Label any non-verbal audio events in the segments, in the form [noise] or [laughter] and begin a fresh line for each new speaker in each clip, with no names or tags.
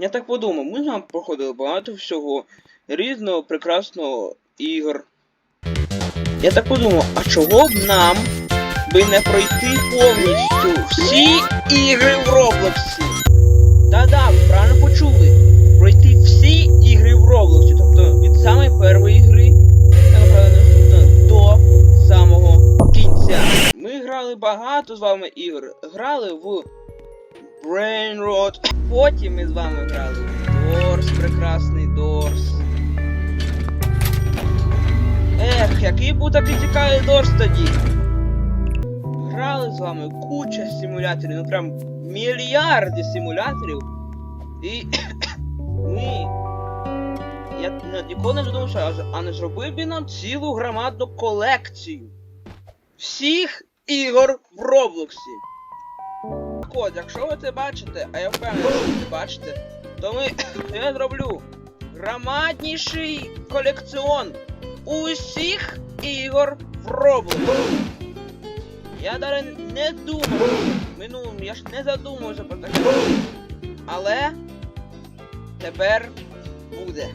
Я так подумав, ми з вами проходили багато всього різного, прекрасного ігор. Я так подумав, а чого б нам би не пройти повністю всі ігри в Роблоксі? Та-да, ви правильно почули. Пройти всі ігри в Роблоксі, тобто від самої першої гри, та направду наступно до самого кінця. Ми грали багато з вами ігор. Грали в Brain Rot. Потім ми з вами грали Дорс, прекрасний Дорс. Ех, який був такий цікавий Дорс тоді. Грали з вами куча симуляторів, ну прям мільярди симуляторів. І [coughs] ми. Я ніколи не думав, що а не зробив би нам цілу громадну колекцію всіх ігор в Роблоксі. Так от, якщо ви це бачите, а я впевнений, що ви це бачите, то ми [coughs] я зроблю громадніший колекціон усіх ігор в Роблоксі. Я навіть не думав, минулому, я ж не задумувався про таке. Але тепер буде.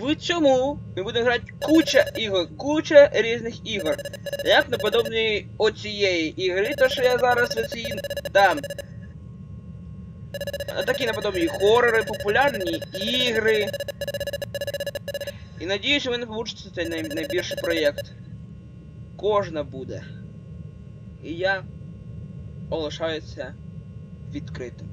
В цьому ми будемо грати куча ігор, куча різних ігор. Як наподобні оцієї ігри, то що я зараз оці дам. А Такі наподобні хорори, популярні ігри. І надіюсь, що ви не получите цей най- найбільший проєкт. Кожна буде. І я залишаюся відкритим.